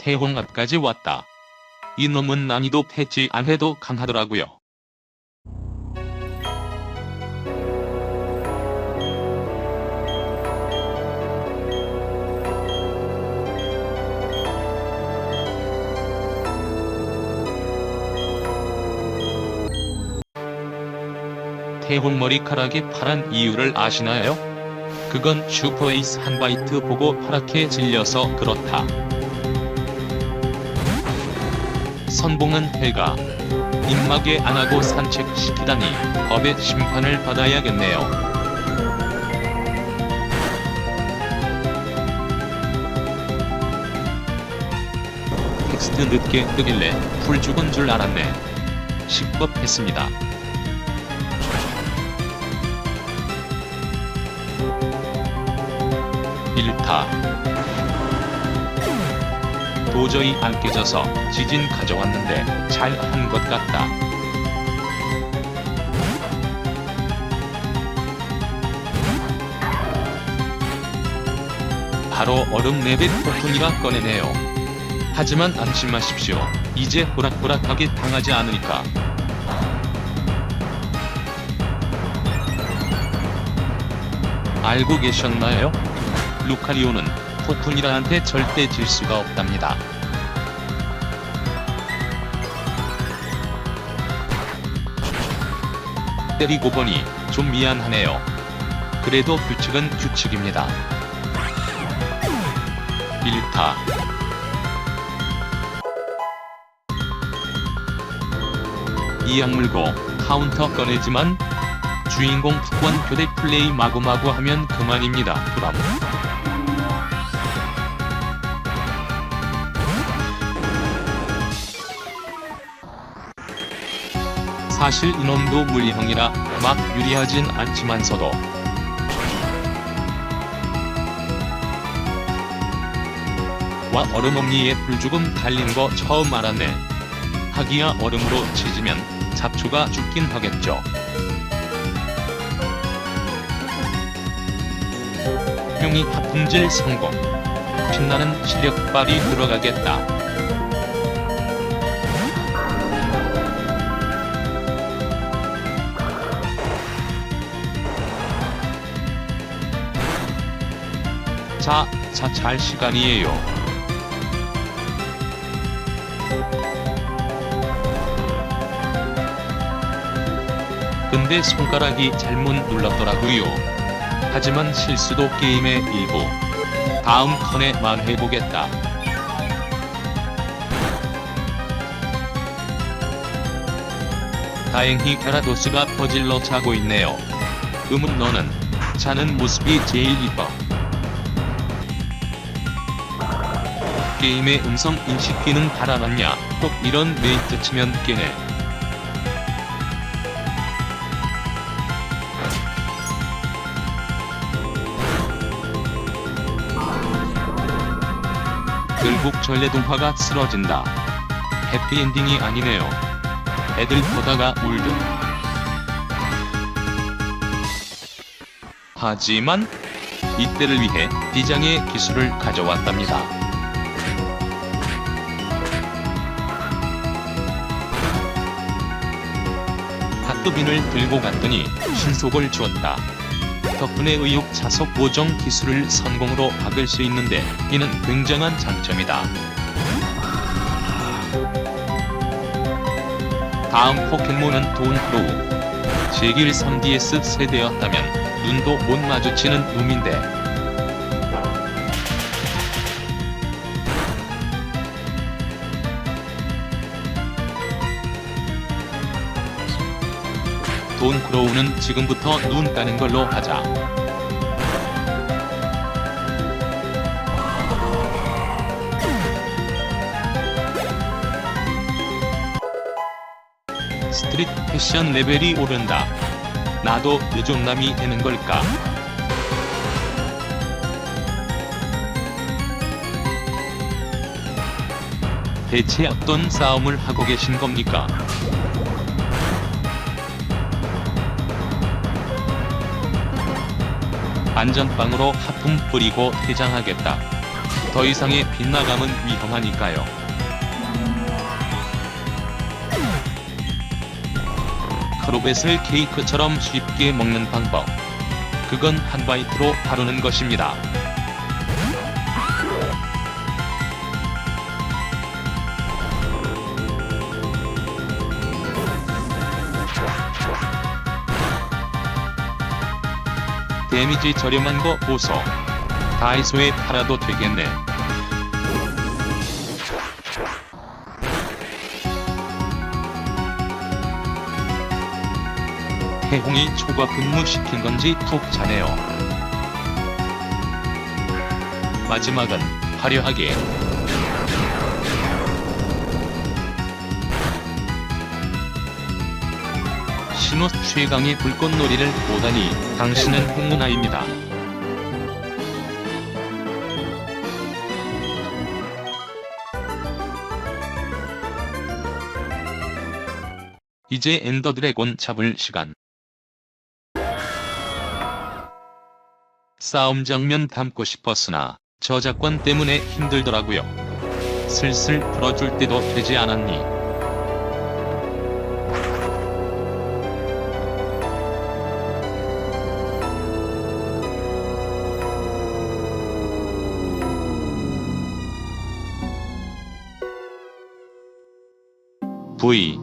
태홍 앞까지 왔다. 이놈은 난이도 패치 안 해도 강하더라고요. 태홍 머리카락이 파란 이유를 아시나요? 그건 슈퍼에이스 한 바이트 보고 파랗게 질려서 그렇다. 선봉은 해가 입마개 안 하고 산책시키다니 법의 심판을 받아야겠네요. 텍스트 늦게 뜨길래 풀 죽은 줄 알았네. 식겁했습니다. 일타 도저히 안 깨져서 지진 가져왔는데 잘 한 것 같다. 바로 얼음 내뱉 폭풍이라 꺼내네요. 하지만 안심하십시오. 이제 호락호락하게 당하지 않으니까. 알고 계셨나요? 루카리오는 폭풍이라한테 절대 질 수가 없답니다. 때리고 보니 좀 미안하네요. 그래도 규칙은 규칙입니다. 1타 이악 물고 카운터 꺼내지만 주인공 특권 교대 플레이 마구마구 하면 그만입니다. 브라 사실 이놈도 물리형이라 막 유리하진 않지만서도 와 얼음 엄니에 불죽음 달린 거 처음 알았네. 하기야 얼음으로 치지면 잡초가 죽긴 하겠죠. 용이 하품질 성공. 빛나는 실력 발이 들어가겠다. 자, 자, 잘 시간이에요. 근데 손가락이 잘못 눌렀더라고요. 하지만 실수도 게임의 일부. 다음 턴에 만회보겠다. 다행히 가라도스가 퍼질러 자고 있네요. 음은 너는 자는 모습이 제일 이뻐. 게임의 음성 인식 기능 달아놨냐? 꼭 이런 메이트 치면 깨네. 결국 전래동화가 쓰러진다. 해피엔딩이 아니네요. 애들 보다가 울듯. 하지만 이때를 위해 비장의 기술을 가져왔답니다. 핫도빈을 들고 갔더니 신속을 주었다. 덕분에 의욕 자석 보정 기술을 성공으로 박을 수 있는데 이는 굉장한 장점이다. 다음 포켓몬은 돈크로우. 제길 3DS 세대였다면 눈도 못 마주치는 놈인데 돈 크로우는 지금부터 눈 까는 걸로 하자. 스트릿 패션 레벨이 오른다. 나도 요정남이 되는 걸까? 대체 어떤 싸움을 하고 계신 겁니까? 안전빵으로 하품 뿌리고 퇴장하겠다. 더 이상의 빗나감은 위험하니까요. 크로벳을 케이크처럼 쉽게 먹는 방법. 그건 한 바이트로 다루는 것입니다. 데미지 저렴한 거 보소. 다이소에 팔아도 되겠네. 태홍이 초과 근무시킨 건지 톡 자네요. 마지막은 화려하게 신호 최강의 불꽃놀이를 보다니 당신은 행운아입니다. 이제 엔더 드래곤 잡을 시간. 싸움 장면 담고 싶었으나 저작권 때문에 힘들더라고요. 슬슬 풀어줄 때도 되지 않았니? V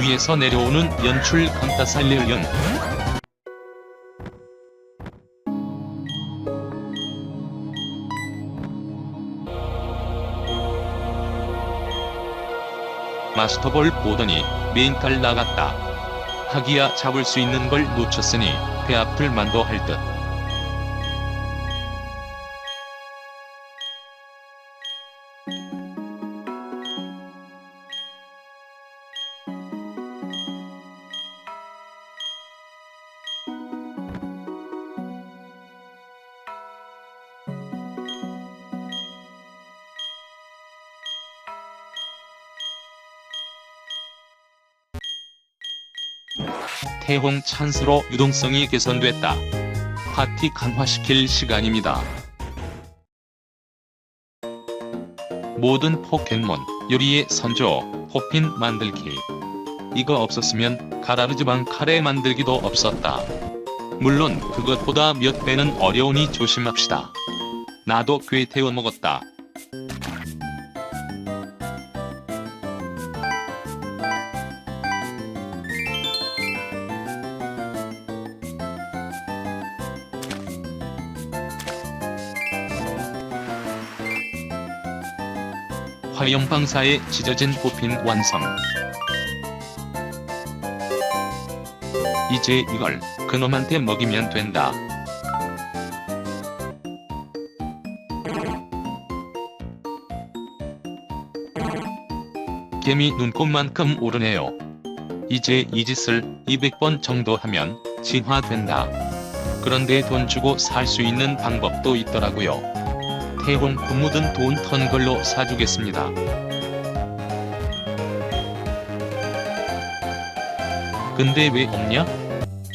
위에서 내려오는 연출 감타살레은 마스터볼 보더니 메인칼 나갔다. 하기야 잡을 수 있는 걸 놓쳤으니 배 아플 만도 할 듯. 태홍 찬스로 유동성이 개선됐다. 파티 강화시킬 시간입니다. 모든 포켓몬 요리의 선조 호핀 만들기. 이거 없었으면 가라르즈방 카레 만들기도 없었다. 물론 그것보다 몇 배는 어려우니 조심합시다. 나도 꽤 태워 먹었다. 화염방사에 찢어진 호핀 완성. 이제 이걸 그놈한테 먹이면 된다. 개미 눈곱만큼 오르네요. 이제 이 짓을 200번 정도 하면 진화된다. 그런데 돈 주고 살 수 있는 방법도 있더라고요. 태홍 고 묻은 돈턴 걸로 사주겠습니다. 근데 왜 없냐?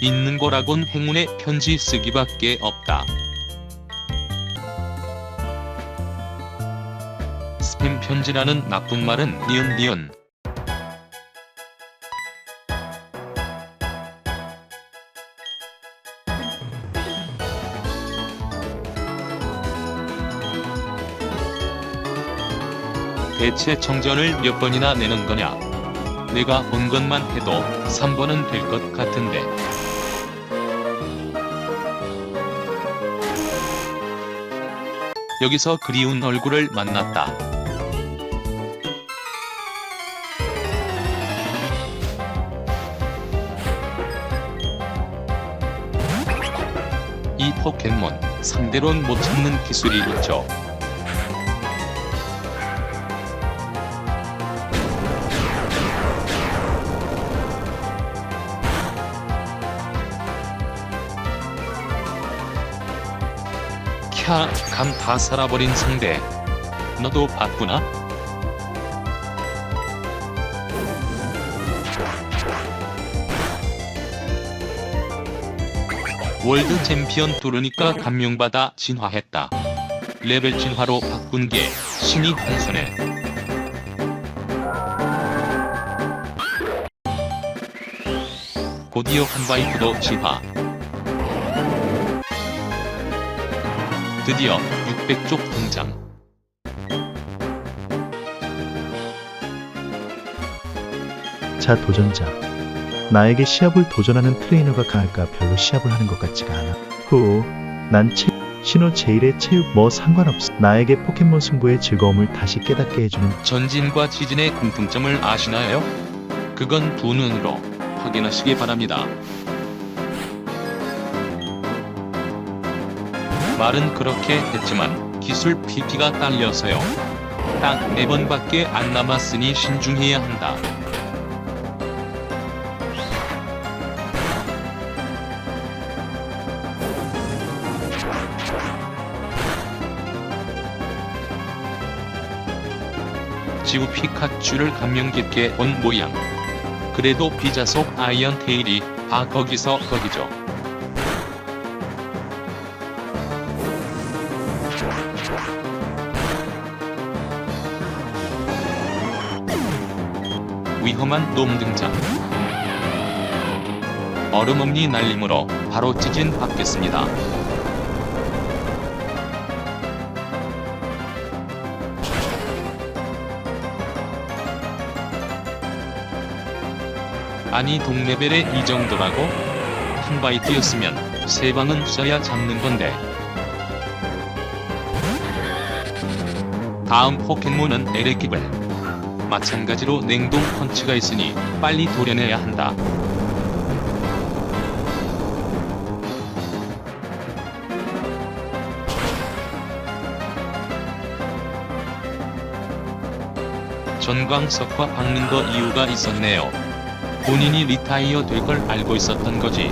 있는 거라곤 행운의 편지 쓰기밖에 없다. 스팸 편지라는 나쁜 말은 니은 니은. 대체 청전을 몇 번이나 내는 거냐? 내가 본 것만 해도 3번은 될 것 같은데. 여기서 그리운 얼굴을 만났다. 이 포켓몬 상대론 못 찾는 기술이 있죠. 캬, 감 다 살아버린 상대. 너도 봤구나? 월드 챔피언 뚫으니까 감명받아 진화했다. 레벨 진화로 바꾼 게 신이 한 손에. 곧이어 한바이프도 진화. 드디어 600쪽 등장. 자 도전자 나에게 시합을 도전하는 트레이너가 강할까 별로 시합을 하는 것 같지가 않아 후 난 체... 신호 제일의 체육 뭐 상관없어 나에게 포켓몬 승부의 즐거움을 다시 깨닫게 해주는 전진과 지진의 공통점을 아시나요? 그건 두 눈으로 확인하시기 바랍니다. 말은 그렇게 했지만 기술 PP가 딸려서요. 딱네 번밖에 안 남았으니 신중해야 한다. 지우 피카츄를 감명 깊게 본 모양. 그래도 비자속 아이언 테일이 다 거기서 거기죠. 위험한 놈 등장. 얼음엄니 날림으로 바로 지진 받겠습니다. 아니 동레벨에 이 정도라고? 한 바이트였으면 세 방은 써야 잡는 건데. 다음 포켓몬은 에레기벨. 마찬가지로 냉동 펀치가 있으니 빨리 도려내야 한다. 전광석화 박는 거 이유가 있었네요. 본인이 리타이어 될 걸 알고 있었던 거지.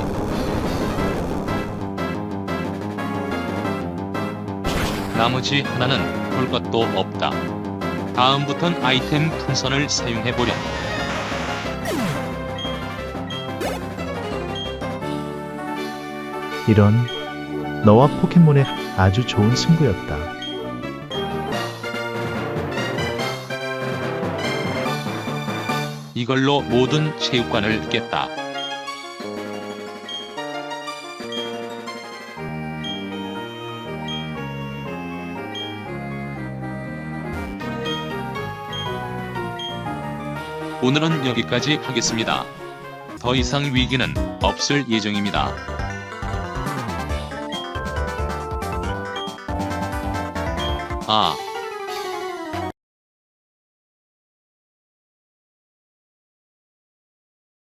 나머지 하나는 볼 것도 없다. 다음부턴 아이템 풍선을 사용해보렴. 이런 너와 포켓몬의 아주 좋은 승부였다 이걸로 모든 체육관을 깼다. 오늘은 여기까지 하겠습니다. 더 이상 위기는 없을 예정입니다.